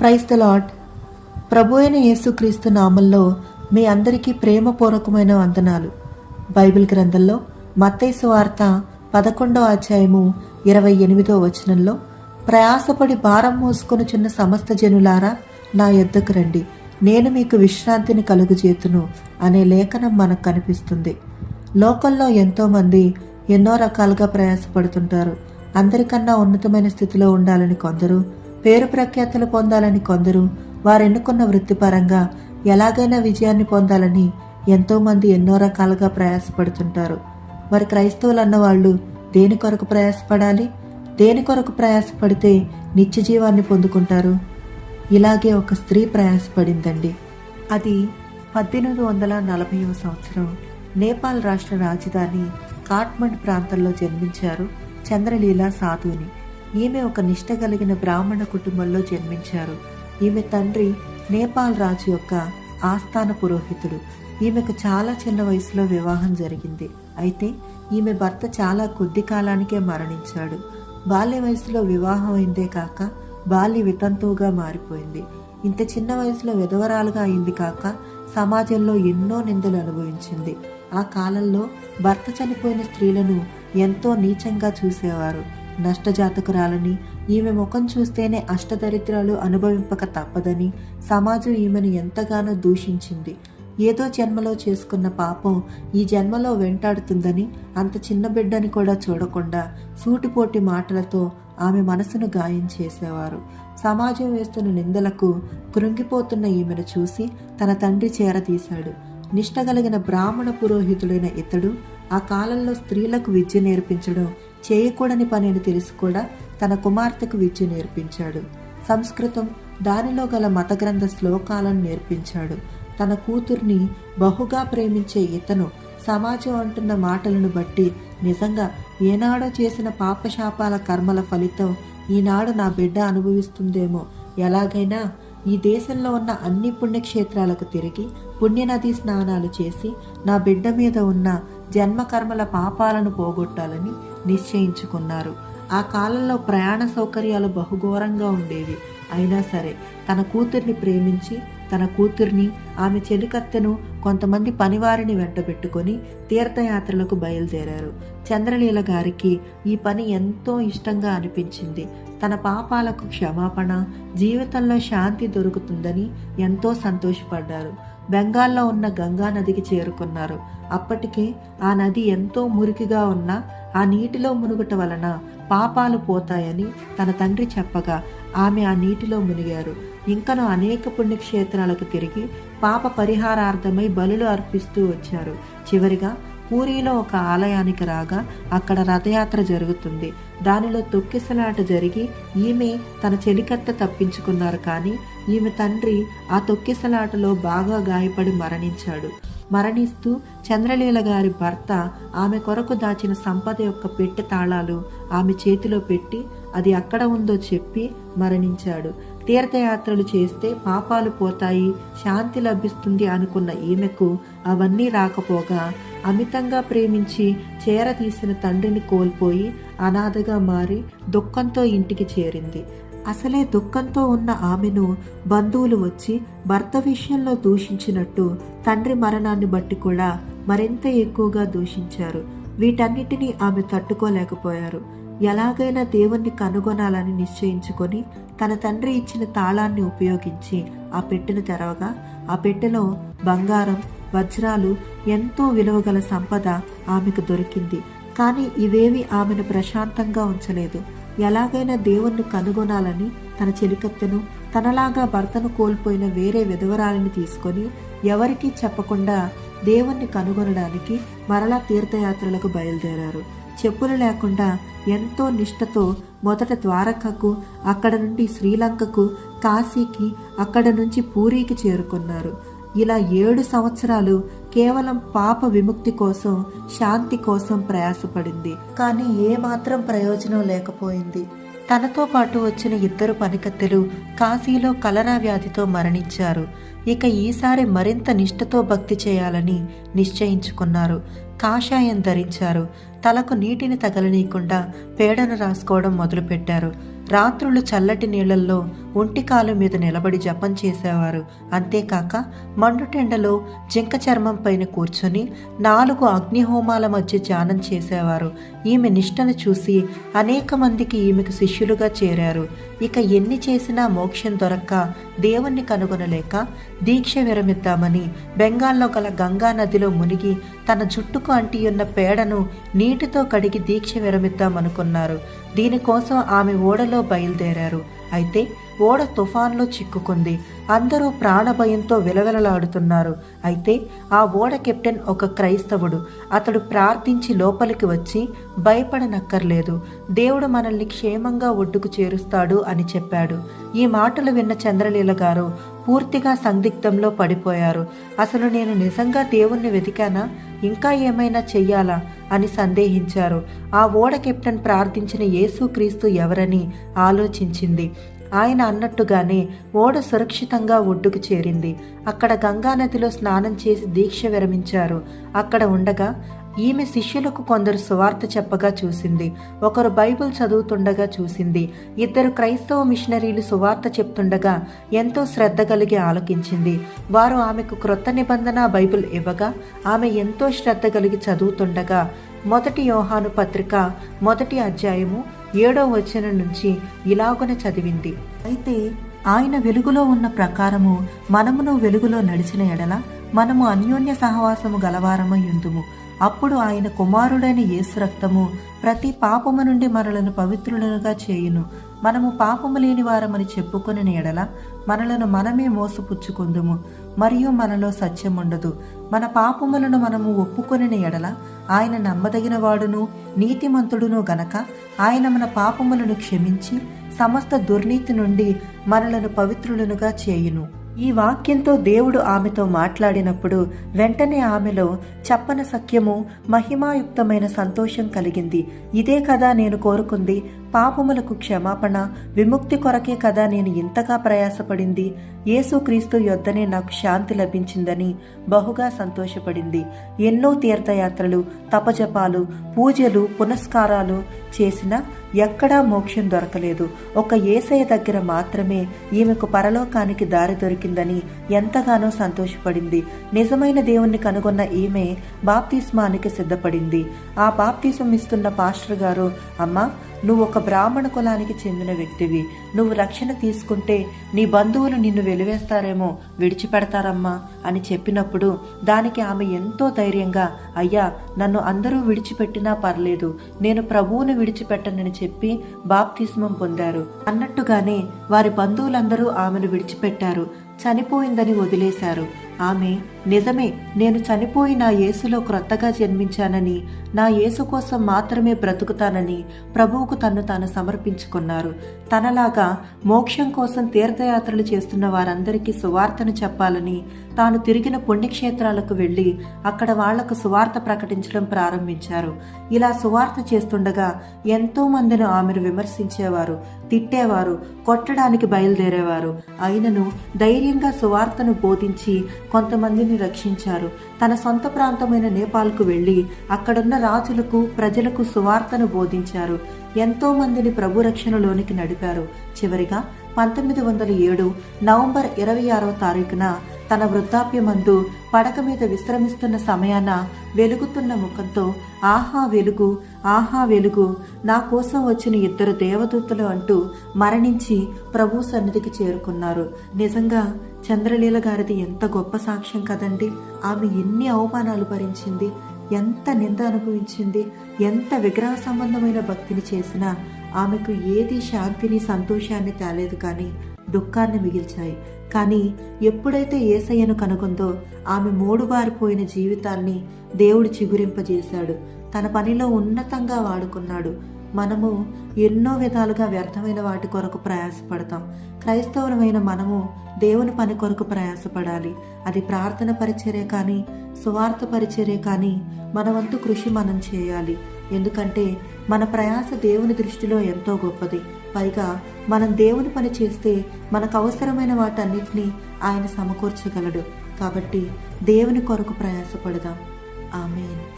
Price the lord ప్రభు అయిన యేసుక్రీస్తు నామంలో మీ అందరికీ ప్రేమపూర్వకమైన వందనాలు. బైబిల్ గ్రంథంలో మత్తైసు వార్త పదకొండవ అధ్యాయము ఇరవై ఎనిమిదో వచనంలో ప్రయాసపడి భారం మోసుకొనుచున్న సమస్త జనులారా నా యొద్దకు రండి. నేను మీకు విశ్రాంతిని కలుగుజేతును అనే లేఖనం మనకు కనిపిస్తుంది. లోకల్లో ఎంతోమంది ఎన్నో రకాలుగా ప్రయాసపడుతుంటారు. అందరికన్నా ఉన్నతమైన స్థితిలో ఉండాలని కొందరు పేరు ప్రఖ్యాతులు పొందాలని కొందరు వారెన్నుకున్న వృత్తిపరంగా ఎలాగైనా విజయాన్ని పొందాలని ఎంతోమంది ఎన్నో రకాలుగా ప్రయాసపడుతుంటారు. మరి క్రైస్తవులు అన్నవాళ్ళు దేని కొరకు ప్రయాసపడాలి? దేని కొరకు ప్రయాసపడితే నిత్య జీవాన్ని పొందుకుంటారు? ఇలాగే ఒక స్త్రీ ప్రయాసపడిందండి. అది పద్దెనిమిది వందల నలభైవ సంవత్సరం నేపాల్ రాష్ట్ర రాజధాని కాట్మండ్ ప్రాంతంలో జన్మించారు చంద్రలీల సాధుని ఈమె ఒక నిష్ట కలిగిన బ్రాహ్మణ కుటుంబంలో జన్మించారు. ఈమె తండ్రి నేపాల్ రాజు యొక్క ఆస్థాన పురోహితుడు. ఈమెకు చాలా చిన్న వయసులో వివాహం జరిగింది. అయితే ఈమె భర్త చాలా కొద్ది కాలానికే మరణించాడు. బాల్య వయసులో వివాహం అయిందే కాక బాల్య వితంతువుగా మారిపోయింది. ఇంత చిన్న వయసులో విధవరాలుగా అయింది కాక సమాజంలో ఎన్నో నిందలు అనుభవించింది. ఆ కాలంలో భర్త చనిపోయిన స్త్రీలను ఎంతో నీచంగా చూసేవారు. నష్టజాతకురాలని. ఈమె ముఖం చూస్తేనే అష్టదరిద్రాలు అనుభవింపక తప్పదని సమాజం ఈమెను ఎంతగానో దూషించింది. ఏదో జన్మలో చేసుకున్న పాపం ఈ జన్మలో వెంటాడుతుందని అంత చిన్న బిడ్డని కూడా చూడకుండా సూటిపోటి మాటలతో ఆమె మనసును గాయం చేసేవారు. సమాజం వేస్తున్న నిందలకు కృంగిపోతున్న ఈమెను చూసి తన తండ్రి చేరతీశాడు నిష్టగలిగిన బ్రాహ్మణ పురోహితుడైన ఇతడు ఆ కాలంలో స్త్రీలకు విద్య నేర్పించడం చేయకూడని పనిని తెలిసి కూడా తన కుమార్తెకు విద్య నేర్పించాడు. సంస్కృతం దానిలో గల మత గ్రంథ శ్లోకాలను నేర్పించాడు. తన కూతుర్ని బహుగా ప్రేమించే ఇతను సమాజం అంటున్న మాటలను బట్టి నిజంగా ఏనాడో చేసిన పాపశాపాల కర్మల ఫలితం ఈనాడు నా బిడ్డ అనుభవిస్తుందేమో. ఎలాగైనా ఈ దేశంలో ఉన్న అన్ని పుణ్యక్షేత్రాలకు తిరిగి పుణ్యనది స్నానాలు చేసి నా బిడ్డ మీద ఉన్న జన్మకర్మల పాపాలను పోగొట్టాలని నిశ్చయించుకున్నారు. ఆ కాలంలో ప్రయాణ సౌకర్యాలు బహుఘోరంగా ఉండేవి. అయినా సరే తన కూతుర్ని ప్రేమించి తన కూతుర్ని ఆమె చెలికత్తెను కొంతమంది పనివారిని వెంటబెట్టుకొని తీర్థయాత్రలకు బయలుదేరారు. చంద్రలీల గారికి ఈ పని ఎంతో ఇష్టంగా అనిపించింది. తన పాపాలకు క్షమాపణ జీవితంలో శాంతి దొరుకుతుందని ఎంతో సంతోషపడ్డారు. బెంగాల్లో ఉన్న గంగా నదికి చేరుకున్నారు. అప్పటికే ఆ నది ఎంతో మురికిగా ఉన్నా ఆ నీటిలో మునుగుట వలన పాపాలు పోతాయని తన తండ్రి చెప్పగా ఆమె ఆ నీటిలో మునిగారు. ఇంకను అనేక పుణ్యక్షేత్రాలకు తిరిగి పాప పరిహారార్థమై బలులు అర్పిస్తూ వచ్చారు. చివరిగా పూరిలో ఒక ఆలయానికి రాగా అక్కడ రథయాత్ర జరుగుతుంది. దానిలో తొక్కిసలాట జరిగి ఈమె తన చెలికత్త తప్పించుకున్నారు కానీ ఈమె తండ్రి ఆ తొక్కిసలాటలో బాగా గాయపడి మరణించాడు. మరణిస్తూ చంద్రలీల గారి భర్త ఆమె కొరకు దాచిన సంపద యొక్క పెట్టె తాళాలు ఆమె చేతిలో పెట్టి అది అక్కడ ఉందో చెప్పి మరణించాడు. తీర్థయాత్రలు చేస్తే పాపాలు పోతాయి శాంతి లభిస్తుంది అనుకున్న ఈమెకు అవన్నీ రాకపోగా అమితంగా ప్రేమించి చేరతీసిన తండ్రిని కోల్పోయి అనాథగా మారి దుఃఖంతో ఇంటికి చేరింది. అసలే దుఃఖంతో ఉన్న ఆమెను బంధువులు వచ్చి భర్త విషయంలో దూషించినట్టు తండ్రి మరణాన్ని బట్టి కూడా మరింత ఎక్కువగా దూషించారు. వీటన్నిటినీ ఆమె తట్టుకోలేకపోయారు. ఎలాగైనా దేవుణ్ణి కనుగొనాలని నిశ్చయించుకొని తన తండ్రి ఇచ్చిన తాళాన్ని ఉపయోగించి ఆ పెట్టెను తెరవగా ఆ పెట్టెలో బంగారం వజ్రాలు ఎంతో విలువగల సంపద ఆమెకు దొరికింది. కానీ ఇవేవి ఆమెను ప్రశాంతంగా ఉంచలేదు. ఎలాగైనా దేవుణ్ణి కనుగొనాలని తన చెలికత్తెను తనలాగా భర్తను కోల్పోయిన వేరే విధవరాలిని తీసుకొని ఎవరికీ చెప్పకుండా దేవుణ్ణి కనుగొనడానికి మరలా తీర్థయాత్రలకు బయలుదేరారు. చెప్పులు లేకుండా ఎంతో నిష్టతో మొదట ద్వారకకు అక్కడ నుండి శ్రీలంకకు కాశీకి అక్కడ నుంచి పూరీకి చేరుకున్నారు. ఇలా ఏడు సంవత్సరాలు కేవలం పాప విముక్తి కోసం శాంతి కోసం ప్రయాసపడింది. కానీ ఏమాత్రం ప్రయోజనం లేకపోయింది. తనతో పాటు వచ్చిన ఇద్దరు పనికత్తెలు కాశీలో కలరా వ్యాధితో మరణించారు. ఇక ఈసారి మరింత నిష్ఠతో భక్తి చేయాలని నిశ్చయించుకున్నారు. కాషాయం ధరించారు. తలకు నీటిని తగలనీయకుండా పేడను రాసుకోవడం మొదలుపెట్టారు. రాత్రులు చల్లటి నీళ్ళల్లో ఒంటికాలు మీద నిలబడి జపం చేసేవారు. అంతేకాక మండుటెండలో జింక చర్మం పైన కూర్చొని నాలుగు అగ్నిహోమాల మధ్య ధ్యానం చేసేవారు. ఈమె నిష్టను చూసి అనేక మందికి ఈమెకు శిష్యులుగా చేరారు. ఇక ఎన్ని చేసినా మోక్షం దొరక్క దేవుణ్ణి కనుగొనలేక దీక్ష విరమిద్దామని బెంగాల్లో గల గంగా నదిలో మునిగి తన జుట్టుకు అంటియున్న పేడను నీటితో కడిగి దీక్ష విరమిద్దామనుకున్నారు. దీనికోసం ఆమె ఓడలో బయలుదేరారు. అయితే ఓడ తుఫాన్లో చిక్కుకుంది. అందరూ ప్రాణభయంతో విలవిలలాడుతున్నారు. అయితే ఆ ఓడ కెప్టెన్ ఒక క్రైస్తవుడు. అతడు ప్రార్థించి లోపలికి వచ్చి భయపడనక్కర్లేదు. దేవుడు మనల్ని క్షేమంగా ఒడ్డుకు చేరుస్తాడు అని చెప్పాడు. ఈ మాటలు విన్న చంద్రలీల గారు పూర్తిగా సందిగ్ధంలో పడిపోయారు. అసలు నేను నిజంగా దేవుణ్ణి వెతికానా? ఇంకా ఏమైనా చెయ్యాలా? అని సందేహించారు. ఆ ఓడ కెప్టెన్ ప్రార్థించిన యేసుక్రీస్తు ఎవరని ఆలోచించింది. ఆయన అన్నట్టుగానే ఓడ సురక్షితంగా ఒడ్డుకు చేరింది. అక్కడ గంగానదిలో స్నానం చేసి దీక్ష విరమించారు. అక్కడ ఉండగా ఈమె శిష్యులకు కొందరు సువార్త చెప్పగా చూసింది. ఒకరు బైబిల్ చదువుతుండగా చూసింది. ఇద్దరు క్రైస్తవ మిషనరీలు సువార్త చెప్తుండగా ఎంతో శ్రద్ధ కలిగి ఆలకించింది. వారు ఆమెకు క్రొత్త నిబంధన బైబిల్ ఇవ్వగా ఆమె ఎంతో శ్రద్ధ కలిగి చదువుతుండగా మొదటి యోహాను పత్రిక మొదటి అధ్యాయము ఏడో వచనం నుంచి ఇలాగున చదివింది. అయితే ఆయన వెలుగులో ఉన్న ప్రకారము మనమును వెలుగులో నడిచిన ఎడల మనము అన్యోన్య సహవాసము గలవారమై ఉందుము. అప్పుడు ఆయన కుమారుడైన యేసు రక్తము ప్రతి పాపము నుండి మనలను పవిత్రులనుగా చేయును. మనము పాపము లేని వారమని చెప్పుకుని ఎడల మనలను మనమే మోసపుచ్చుకుందుము మరియు మనలో సత్యం ఉండదు మన పాపములను మనము ఒప్పుకొని ఎడల ఆయన నమ్మదగిన వాడును నీతిమంతుడును గనక ఆయన మన పాపములను క్షమించి సమస్త దుర్నీతి నుండి మనలను పవిత్రులనుగా చేయును. ఈ వాక్యంతో దేవుడు ఆమెతో మాట్లాడినప్పుడు వెంటనే ఆమెలో చప్పన సఖ్యము మహిమాయుక్తమైన సంతోషం కలిగింది. ఇదే కదా నేను కోరుకుంది పాపములకు క్షమాపణ విముక్తి కొరకే కదా నేను ఇంతగా ప్రయాసపడింది? యేసుక్రీస్తు యొద్దనే నాకు శాంతి లభించిందని బహుగా సంతోషపడింది. ఎన్నో తీర్థయాత్రలు తపజపాలు పూజలు పునస్కారాలు చేసినా ఎక్కడా మోక్షం దొరకలేదు. ఒక ఏసయ దగ్గర మాత్రమే ఈమెకు పరలోకానికి దారి దొరికిందని ఎంతగానో సంతోషపడింది. నిజమైన దేవుణ్ణి కనుగొన్న ఈమె బాప్తిస్మానికి సిద్ధపడింది. ఆ బాప్తిసం ఇస్తున్న పాస్టర్ గారు అమ్మా నువ్వు ఒక బ్రాహ్మణ కులానికి చెందిన వ్యక్తివి. నువ్వు రక్షణ తీసుకుంటే నీ బంధువులు నిన్ను వెలివేస్తారేమో విడిచిపెడతారమ్మా అని చెప్పినప్పుడు దానికి ఆమె ఎంతో ధైర్యంగా అయ్యా నన్ను అందరూ విడిచిపెట్టినా పర్లేదు. నేను ప్రభువును విడిచిపెట్టనని చెప్పి బాప్తిస్మం పొందారు. అన్నట్టుగానే వారి బంధువులందరూ ఆమెను విడిచిపెట్టారు. చనిపోయిందని వదిలేశారు. ఆమె నిజమే నేను చనిపోయి నా యేసులో క్రొత్తగా జన్మించానని నా యేసు కోసం మాత్రమే బ్రతుకుతానని ప్రభువుకు తన్ను తాను సమర్పించుకున్నారు. తనలాగా మోక్షం కోసం తీర్థయాత్రలు చేస్తున్న వారందరికీ సువార్తను చెప్పాలని తాను తిరిగిన పుణ్యక్షేత్రాలకు వెళ్ళి అక్కడ వాళ్ళకు సువార్త ప్రకటించడం ప్రారంభించారు. ఇలా సువార్త చేస్తుండగా ఎంతో మందిని ఆమెను విమర్శించేవారు తిట్టేవారు కొట్టడానికి బయలుదేరేవారు. అయినను ధైర్యంగా సువార్తను బోధించి కొంతమందిని రక్షించారు. తన సొంత ప్రాంతమైన నేపాల్కు వెళ్ళి అక్కడున్న రాజులకు ప్రజలకు సువార్తను బోధించారు. ఎంతో మందిని ప్రభు రక్షణలోనికి నడిపారు. చివరిగా పంతొమ్మిది వందల ఏడు నవంబర్ ఇరవై ఆరవ తారీఖున తన వృద్ధాప్యమందు పడక మీద విశ్రమిస్తున్న సమయాన వెలుగుతున్న ముఖంతో ఆహా వెలుగు ఆహా వెలుగు నా కోసం వచ్చిన ఇద్దరు దేవదూతలు అంటూ మరణించి ప్రభు సన్నిధికి చేరుకున్నారు. నిజంగా చంద్రలీల గారిది ఎంత గొప్ప సాక్ష్యం కదండి! ఆమె ఎన్ని అవమానాలు భరించింది ఎంత నింద అనుభవించింది ఎంత విగ్రహ సంబంధమైన భక్తిని చేసినా ఆమెకు ఏది శాంతిని సంతోషాన్ని తేలేదు కానీ దుఃఖాన్ని మిగిల్చాయి. కానీ ఎప్పుడైతే ఏసయ్యను కనుగొందో ఆమె మోడుబారిపోయిన జీవితాన్ని దేవుడు చిగురింపజేశాడు. తన పనిలో ఉన్నతంగా వాడుకున్నాడు. మనము ఎన్నో విధాలుగా వ్యర్థమైన వాటి కొరకు ప్రయాసపడతాం. క్రైస్తవులమైన మనము దేవుని పని కొరకు ప్రయాసపడాలి. అది ప్రార్థన పరిచర్య కానీ సువార్త పరిచర్య కానీ మన వంతు కృషి మనం చేయాలి. ఎందుకంటే మన ప్రయాస దేవుని దృష్టిలో ఎంతో గొప్పది. పైగా మనం దేవుని పని చేస్తే మనకు అవసరమైన వాటన్నిటినీ ఆయన సమకూర్చగలడు. కాబట్టి దేవుని కొరకు ప్రయాసపడదాం. ఆమెన్.